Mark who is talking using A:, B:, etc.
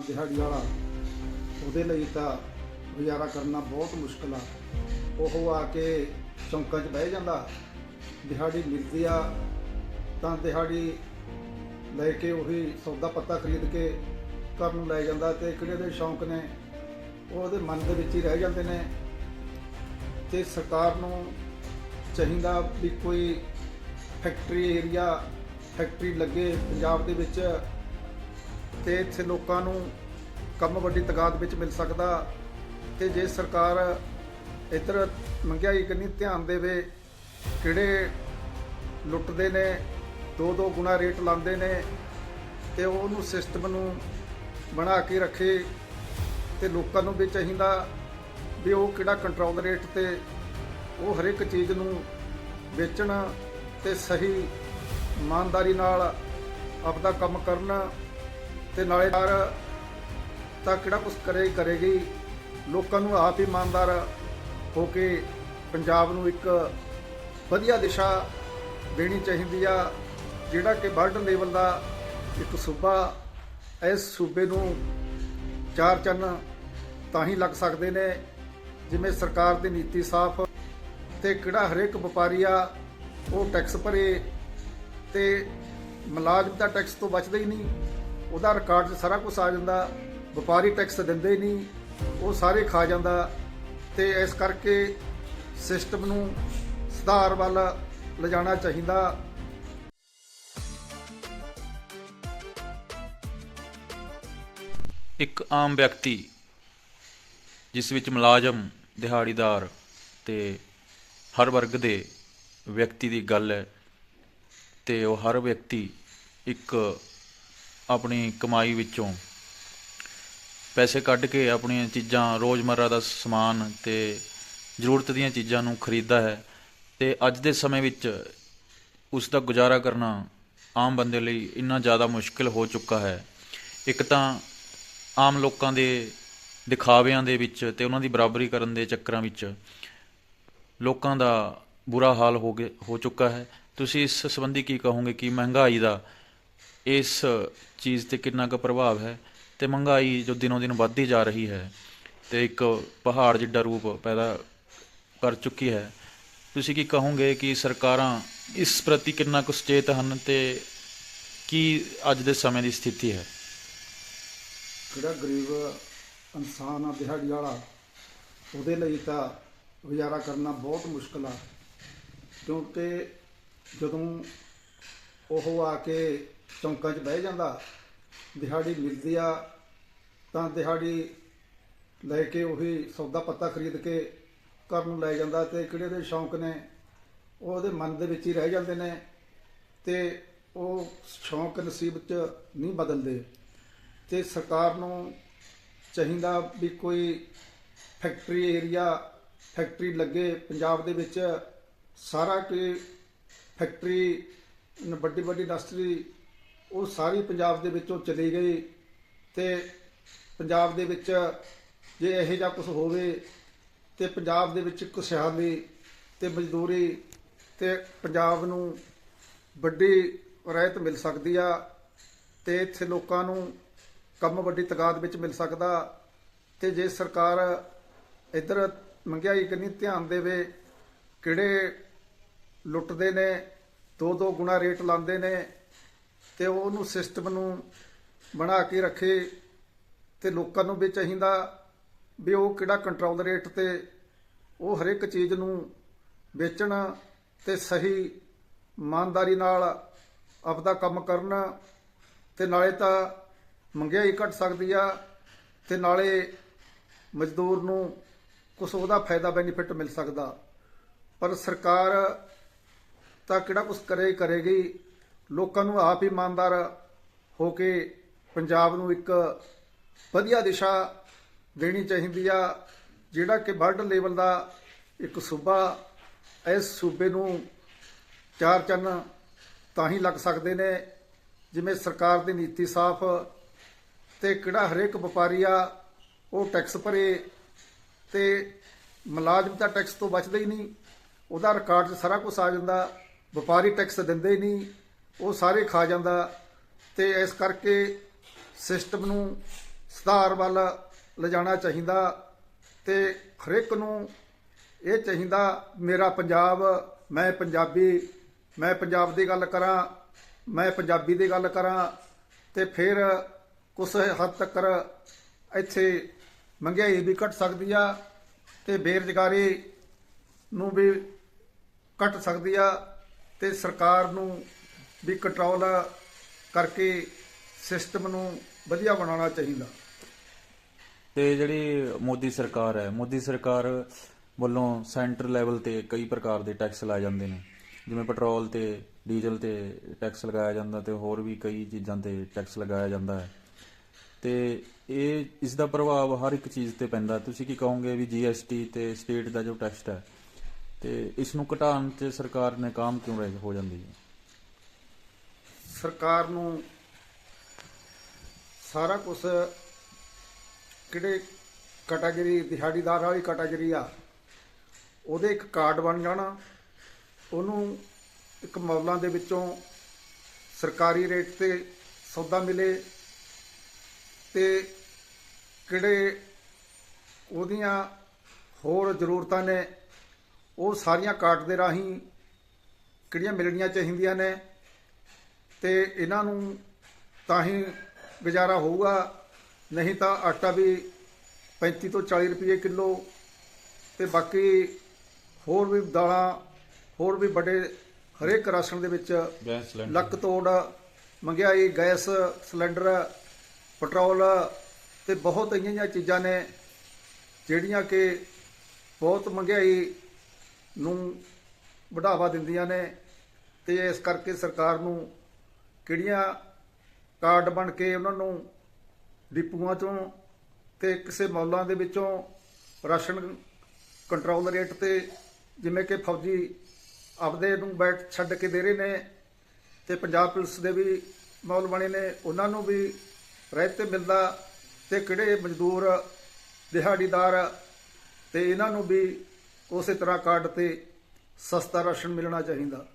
A: ਆ ਦਿਹਾੜੀ ਵਾਲਾ, ਉਹਦੇ ਲਈ ਤਾਂ ਗੁਜ਼ਾਰਾ ਕਰਨਾ ਬਹੁਤ ਮੁਸ਼ਕਲ ਆ। ਉਹ ਆ ਕੇ ਚੌਂਕਾਂ 'ਚ ਬਹਿ ਜਾਂਦਾ, ਦਿਹਾੜੀ ਮਿਲਦੀ ਆ, ਤਾਂ ਦਿਹਾੜੀ ਲੈ ਕੇ ਉਹੀ ਸੌਦਾ ਪੱਤਾ ਖਰੀਦ ਕੇ ਘਰ ਨੂੰ ਲੈ ਜਾਂਦਾ ਤੇ ਕਿਹੜੇ ਦੇ ਸ਼ੌਂਕ ਨੇ, ਉਹ ਉਹਦੇ ਮਨ ਦੇ ਵਿੱਚ ਹੀ ਰਹਿ ਜਾਂਦੇ ਨੇ। ਤੇ ਸਰਕਾਰ ਨੂੰ ਚਾਹੀਦਾ ਵੀ ਕੋਈ ਫੈਕਟਰੀ ਏਰੀਆ ਫੈਕਟਰੀ ਲੱਗੇ ਪੰਜਾਬ ਦੇ ਵਿੱਚ ਤੇ ਇੱਥੇ ਲੋਕਾਂ ਨੂੰ ਕੰਮ ਵੱਡੀ ਤਗਾਦ ਵਿੱਚ ਮਿਲ ਸਕਦਾ ਤੇ ਜੇ ਸਰਕਾਰ ਇੱਧਰ ਮਹਿੰਗਾਈ ਕੰਨੀ ਧਿਆਨ ਦੇਵੇ ਕਿਹੜੇ ਲੁੱਟਦੇ ਨੇ ਦੋ ਦੋ ਗੁਣਾ ਰੇਟ ਲਾਉਂਦੇ ਨੇ ਤੇ ਉਹਨੂੰ ਸਿਸਟਮ ਨੂੰ ਬਣਾ ਕੇ ਰੱਖੇ ਤੇ ਲੋਕਾਂ ਨੂੰ ਵੀ ਚਾਹੀਦਾ ਵੀ ਉਹ ਕਿਹੜਾ ਕੰਟਰੋਲ ਰੇਟ ਤੇ ਉਹ ਹਰ ਇੱਕ ਚੀਜ਼ ਨੂੰ ਵੇਚਣ ਤੇ ਸਹੀ ਇਮਾਨਦਾਰੀ ਨਾਲ ਆਪਦਾ ਕੰਮ ਕਰਨ ਤੇ ਨਾਲੇ ਯਾਰ, ਤਾਂ ਕਿਹੜਾ ਕੁਝ ਕਰੇ ਕਰੇਗੀ? ਲੋਕਾਂ ਨੂੰ ਆਪ ਹੀ ਇਮਾਨਦਾਰ ਹੋ ਕੇ ਪੰਜਾਬ ਨੂੰ ਇੱਕ ਵਧੀਆ ਦਿਸ਼ਾ ਦੇਣੀ ਚਾਹੀਦੀ ਆ, ਜਿਹੜਾ ਕਿ ਵਰਲਡ ਲੈਵਲ ਦਾ ਇੱਕ ਸੂਬਾ ਇਸ ਸੂਬੇ ਨੂੰ ਚਾਰ ਚੰਨ ਤਾਂ ਹੀ ਲੱਗ ਸਕਦੇ ਨੇ, ਜਿਵੇਂ ਸਰਕਾਰ ਦੀ ਨੀਤੀ ਸਾਫ਼ ਤੇ ਕਿਹੜਾ ਹਰੇਕ ਵਪਾਰੀ ਆ, ਉਹ ਟੈਕਸ ਭਰੇ ਤੇ ਮੁਲਾਜ਼ਮ ਤਾਂ ਟੈਕਸ ਤੋਂ ਬਚਦਾ ਹੀ ਨਹੀਂ। ਉਹਦਾ ਰਿਕਾਰਡ 'ਚ ਸਾਰਾ ਕੁਝ ਆ ਜਾਂਦਾ, ਵਪਾਰੀ ਟੈਕਸ ਦਿੰਦੇ ਨਹੀਂ, ਉਹ ਸਾਰੇ ਖਾ ਜਾਂਦਾ ਤੇ ਇਸ ਕਰਕੇ ਸਿਸਟਮ ਨੂੰ ਸੁਧਾਰ ਵੱਲ ਲਿਜਾਣਾ ਚਾਹੀਦਾ।
B: ਇੱਕ ਆਮ ਵਿਅਕਤੀ, ਜਿਸ ਵਿੱਚ ਮੁਲਾਜ਼ਮ, ਦਿਹਾੜੀਦਾਰ ਤੇ ਹਰ ਵਰਗ ਦੇ ਵਿਅਕਤੀ ਦੀ ਗੱਲ ਹੈ ਤੇ ਉਹ ਹਰ ਵਿਅਕਤੀ ਇੱਕ ਆਪਣੀ ਕਮਾਈ ਵਿੱਚੋਂ ਪੈਸੇ ਕੱਢ ਕੇ ਆਪਣੀਆਂ ਚੀਜ਼ਾਂ, ਰੋਜ਼ਮਰਰਾ ਦਾ ਸਮਾਨ ਤੇ ਜ਼ਰੂਰਤ ਦੀਆਂ ਚੀਜ਼ਾਂ ਨੂੰ ਖਰੀਦਦਾ ਹੈ ਤੇ ਅੱਜ ਦੇ ਸਮੇਂ ਵਿੱਚ ਉਸ ਦਾ ਗੁਜ਼ਾਰਾ ਕਰਨਾ ਆਮ ਬੰਦੇ ਲਈ ਇੰਨਾ ਜ਼ਿਆਦਾ ਮੁਸ਼ਕਿਲ ਹੋ ਚੁੱਕਾ ਹੈ। ਇੱਕ ਤਾਂ ਆਮ ਲੋਕਾਂ ਦੇ ਦਿਖਾਵਿਆਂ ਦੇ ਵਿੱਚ ਤੇ ਉਹਨਾਂ ਦੀ ਬਰਾਬਰੀ ਕਰਨ ਦੇ ਚੱਕਰਾਂ ਵਿੱਚ ਲੋਕਾਂ ਦਾ ਬੁਰਾ ਹਾਲ ਹੋ ਗਿਆ ਹੋ ਚੁੱਕਾ ਹੈ। ਤੁਸੀਂ ਇਸ ਸੰਬੰਧੀ ਕੀ ਕਹੋਗੇ ਕਿ ਮਹਿੰਗਾਈ ਦਾ ਇਸ ਚੀਜ਼ ਤੇ ਕਿੰਨਾ ਕੁ ਪ੍ਰਭਾਵ ਹੈ ਅਤੇ ਮਹਿੰਗਾਈ ਜੋ ਦਿਨੋਂ ਦਿਨ ਵੱਧਦੀ ਜਾ ਰਹੀ ਹੈ ਅਤੇ ਇੱਕ ਪਹਾੜ ਜਿੱਡਾ ਰੂਪ ਪੈਦਾ ਕਰ ਚੁੱਕੀ ਹੈ। ਤੁਸੀਂ ਕੀ ਕਹੋਗੇ ਕਿ ਸਰਕਾਰਾਂ ਇਸ ਪ੍ਰਤੀ ਕਿੰਨਾ ਕੁ ਸੁਚੇਤ ਹਨ ਤੇ ਕੀ ਅੱਜ ਦੇ ਸਮੇਂ ਦੀ ਸਥਿਤੀ ਹੈ?
A: ਜਿਹੜਾ ਗਰੀਬ ਇਨਸਾਨ ਆ, ਦਿਹਾੜੀ ਵਾਲਾ, ਉਹਦੇ ਲਈ ਤਾਂ ਗੁਜ਼ਾਰਾ ਕਰਨਾ ਬਹੁਤ ਮੁਸ਼ਕਲ ਆ। ਕਿਉਂਕਿ ਜਦੋਂ ਉਹ ਆ ਕੇ ਚੌਂਕਾਂ 'ਚ ਬਹਿ ਜਾਂਦਾ, ਦਿਹਾੜੀ ਮਿਲਦੀ ਆ, ਤਾਂ ਦਿਹਾੜੀ ਲੈ ਕੇ ਉਹੀ ਸੌਦਾ ਪੱਤਾ ਖਰੀਦ ਕੇ ਘਰ ਨੂੰ ਲੈ ਜਾਂਦਾ ਤੇ ਕਿਹੜੇ ਦੇ ਸ਼ੌਂਕ ਨੇ, ਉਹ ਉਹਦੇ ਮਨ ਦੇ ਵਿੱਚ ਹੀ ਰਹਿ ਜਾਂਦੇ ਨੇ ਤੇ ਉਹ ਸ਼ੌਂਕ ਨਸੀਬ 'ਚ ਨਹੀਂ ਬਦਲਦੇ। ਤੇ ਸਰਕਾਰ ਨੂੰ ਚਾਹੀਦਾ ਵੀ ਕੋਈ ਫੈਕਟਰੀ ਏਰੀਆ, ਫੈਕਟਰੀ ਲੱਗੇ ਪੰਜਾਬ ਦੇ ਵਿੱਚ, ਸਾਰਾ ਕਿ ਫੈਕਟਰੀ ਵੱਡੀ ਵੱਡੀ ਇੰਡਸਟਰੀ ਉਹ ਸਾਰੀ ਪੰਜਾਬ ਦੇ ਵਿੱਚੋਂ ਚਲੀ ਗਈ ਤੇ ਪੰਜਾਬ ਦੇ ਵਿੱਚ ਜੇ ਇਹੋ ਜਿਹਾ ਕੁਝ ਹੋਵੇ ਤੇ ਪੰਜਾਬ ਦੇ ਵਿੱਚ ਖੁਸ਼ਹਾਲੀ ਤੇ ਮਜ਼ਦੂਰੀ ਤੇ ਪੰਜਾਬ ਨੂੰ ਵੱਡੀ ਰਾਇਤ ਮਿਲ ਸਕਦੀ ਆ ਤੇ ਇੱਥੇ ਲੋਕਾਂ ਨੂੰ ਕੰਮ ਵੱਡੀ ਤਗਾਦ ਵਿੱਚ ਮਿਲ ਸਕਦਾ ਤੇ ਜੇ ਸਰਕਾਰ ਇੱਧਰ ਮਹਿੰਗਾਈ ਕੰਨੀ ਧਿਆਨ ਦੇਵੇ ਕਿਹੜੇ ਲੁੱਟਦੇ ਨੇ ਦੋ ਦੋ ਗੁਣਾ ਰੇਟ ਲਾਉਂਦੇ ਨੇ ਤੇ ਉਹਨੂੰ ਸਿਸਟਮ ਨੂੰ ਬਣਾ ਕੇ ਰੱਖੇ ਤੇ ਲੋਕਾਂ ਨੂੰ ਵੀ ਚਾਹੀਦਾ ਵੀ ਉਹ ਕਿਹੜਾ ਕੰਟਰੋਲ ਰੇਟ ਤੇ ਉਹ ਹਰ ਇੱਕ ਚੀਜ਼ ਨੂੰ ਵੇਚਣ ਤੇ ਸਹੀ ਇਮਾਨਦਾਰੀ ਨਾਲ ਆਪਦਾ ਕੰਮ ਕਰਨ ਤੇ ਨਾਲੇ ਤਾਂ ਮਹਿੰਗਾਈ ਘਟ ਸਕਦੀ ਆ ਤੇ ਨਾਲੇ ਮਜ਼ਦੂਰ ਨੂੰ ਕੁਝ ਉਹਦਾ ਫਾਇਦਾ ਬੈਨੀਫਿਟ ਮਿਲ ਸਕਦਾ। ਪਰ ਸਰਕਾਰ ਤਾਂ ਕਿਹੜਾ ਕੁਝ ਕਰੇ ਕਰੇਗੀ। ਲੋਕਾਂ ਨੂੰ ਆਪ ਹੀ ਇਮਾਨਦਾਰ ਹੋ ਕੇ ਪੰਜਾਬ ਨੂੰ ਇੱਕ ਵਧੀਆ ਦਿਸ਼ਾ ਦੇਣੀ ਚਾਹੀਦੀ ਆ, ਜਿਹੜਾ ਕਿ ਵਰਲਡ ਲੈਵਲ ਦਾ ਇੱਕ ਸੂਬਾ, ਇਸ ਸੂਬੇ ਨੂੰ ਚਾਰ ਚੰਨ ਤਾਂ ਹੀ ਲੱਗ ਸਕਦੇ ਨੇ, ਜਿਵੇਂ ਸਰਕਾਰ ਦੀ ਨੀਤੀ ਸਾਫ਼ ਤੇ ਕਿਹੜਾ ਹਰੇਕ ਵਪਾਰੀ ਆ, ਉਹ ਟੈਕਸ ਭਰੇ ਤੇ ਮੁਲਾਜ਼ਮ ਤਾਂ ਟੈਕਸ ਤੋਂ ਬਚਦਾ ਹੀ ਨਹੀਂ, ਉਹਦਾ ਰਿਕਾਰਡ 'ਚ ਸਾਰਾ ਕੁਝ ਆ ਜਾਂਦਾ, ਵਪਾਰੀ ਟੈਕਸ ਦਿੰਦੇ ਹੀ ਨਹੀਂ ਉਹ ਸਾਰੇ ਖਾ ਜਾਂਦਾ ਤੇ ਇਸ ਕਰਕੇ ਸਿਸਟਮ ਨੂੰ ਸੁਧਾਰ ਵੱਲ ਲਿਜਾਣਾ ਚਾਹੀਦਾ ਤੇ ਹਰੇਕ ਨੂੰ ਇਹ ਚਾਹੀਦਾ, ਮੇਰਾ ਪੰਜਾਬ, ਮੈਂ ਪੰਜਾਬੀ, ਮੈਂ ਪੰਜਾਬ ਦੀ ਗੱਲ ਕਰਾਂ, ਮੈਂ ਪੰਜਾਬੀ ਦੀ ਗੱਲ ਕਰਾਂ ਤੇ ਫਿਰ ਕੁਝ ਹੱਦ ਤੱਕ ਇੱਥੇ ਮਹਿੰਗਾਈ ਵੀ ਘਟ ਸਕਦੀ ਆ ਤੇ ਬੇਰੁਜ਼ਗਾਰੀ ਨੂੰ ਵੀ ਘਟ ਸਕਦੀ ਆ ਤੇ ਸਰਕਾਰ ਨੂੰ ਵੀ ਕੰਟਰੋਲ ਕਰਕੇ ਸਿਸਟਮ ਨੂੰ ਵਧੀਆ ਬਣਾਉਣਾ ਚਾਹੀਦਾ।
B: ਤੇ ਜਿਹੜੀ ਮੋਦੀ ਸਰਕਾਰ ਹੈ, ਮੋਦੀ ਸਰਕਾਰ ਵੱਲੋਂ ਸੈਂਟਰ ਲੈਵਲ ਤੇ ਕਈ ਪ੍ਰਕਾਰ ਦੇ ਟੈਕਸ ਲਾਏ ਜਾਂਦੇ ਨੇ। ਜਿਵੇਂ ਪੈਟਰੋਲ ਤੇ ਡੀਜ਼ਲ ਤੇ ਟੈਕਸ ਲਗਾਇਆ ਜਾਂਦਾ ਤੇ ਹੋਰ ਵੀ ਕਈ ਚੀਜ਼ਾਂ ਤੇ ਟੈਕਸ ਲਗਾਇਆ ਜਾਂਦਾ ਹੈ। ਤੇ ਇਹ, ਇਸ ਦਾ ਪ੍ਰਭਾਵ ਹਰ ਇੱਕ ਚੀਜ਼ ਤੇ ਪੈਂਦਾ। ਤੁਸੀਂ ਕੀ ਕਹੋਗੇ ਵੀ ਜੀਐਸਟੀ ਤੇ ਸਟੇਟ ਦਾ ਜੋ ਟੈਕਸ ਹੈ, ਤੇ ਇਸ ਨੂੰ ਘਟਾਉਣ 'ਚ ਸਰਕਾਰ ਨੇ ਕਾਮ ਕਿਉਂ ਰਹਿ, ਹੋ ਜਾਂਦੀ ਹੈ?
A: ਸਰਕਾਰ ਨੂੰ ਸਾਰਾ ਕੁਝ ਕਿਹੜੇ ਕੈਟਾਗਰੀ ਦਿਹਾੜੀਦਾਰ ਵਾਲੀ ਕੈਟਾਗਰੀ ਆ, ਉਹਦੇ ਇੱਕ ਕਾਰਡ ਬਣ ਜਾਣਾ। ਉਹਨੂੰ ਇੱਕ ਮੌਲਾਂ ਦੇ ਵਿੱਚੋਂ ਸਰਕਾਰੀ ਰੇਟ ਤੇ ਸੌਦਾ ਮਿਲੇ ਤੇ ਕਿਹੜੇ ਉਹਦੀਆਂ ਹੋਰ ਜ਼ਰੂਰਤਾਂ ਨੇ, ਉਹ ਸਾਰੀਆਂ ਕਾਰਡ ਦੇ ਰਾਹੀਂ ਕਿਹੜੀਆਂ ਮਿਲਣੀਆਂ ਚਾਹੀਦੀਆਂ ਨੇ। ਤੇ ਇਹਨਾਂ ਨੂੰ ਤਾਂ ਹੀ ਗੁਜ਼ਾਰਾ ਹੋਊਗਾ ਨਹੀਂ ਤਾਂ ਆਟਾ ਵੀ 35 ਤੋਂ 40 ਰੁਪਏ ਕਿਲੋ ਤੇ ਬਾਕੀ ਹੋਰ ਵੀ ਦਾਲਾਂ ਹੋਰ ਵੀ ਵੱਡੇ ਹਰੇਕ ਰਾਸ਼ਨ ਦੇ ਵਿੱਚ ਲੱਕ ਤੋੜ ਮਹਿੰਗਾਈ ਗੈਸ ਸਿਲੰਡਰ ਪੈਟਰੋਲ ਤੇ ਬਹੁਤ ਇਹੀਆਂ ਚੀਜ਼ਾਂ ਨੇ ਜਿਹੜੀਆਂ ਕਿ ਬਹੁਤ ਮਹਿੰਗਾਈ ਨੂੰ ਵਧਾਵਾ ਦਿੰਦੀਆਂ ਨੇ ਤੇ ਇਸ ਕਰਕੇ ਸਰਕਾਰ ਨੂੰ ਕਿਹੜੀਆਂ ਕਾਰਡ ਬਣ ਕੇ ਉਹਨਾਂ ਨੂੰ ਡਿਪੂਆਂ ਚੋਂ ਤੇ ਕਿਸੇ ਮੌਲਾਂ ਦੇ ਵਿੱਚੋਂ ਰਾਸ਼ਨ ਕੰਟਰੋਲ ਰੇਟ ਤੇ ਜਿਵੇਂ ਕਿ ਫੌਜੀ ਆਪਦੇ ਨੂੰ ਬੈਠ ਛੱਡ ਕੇ ਦੇ ਰਹੇ ਨੇ ਤੇ ਪੰਜਾਬ ਪੁਲਿਸ ਦੇ ਵੀ ਮੌਲ ਬਣੇ ਨੇ, ਉਹਨਾਂ ਨੂੰ ਵੀ ਰਹਿਤ ਤੇ ਮਿਲਦਾ ਤੇ ਕਿਹੜੇ ਮਜ਼ਦੂਰ, ਦਿਹਾੜੀਦਾਰ ਤੇ ਇਹਨਾਂ ਨੂੰ ਵੀ ਉਸੇ ਤਰ੍ਹਾਂ ਕਾਰਡ ਤੇ ਸਸਤਾ ਰਾਸ਼ਨ ਮਿਲਣਾ ਚਾਹੀਦਾ।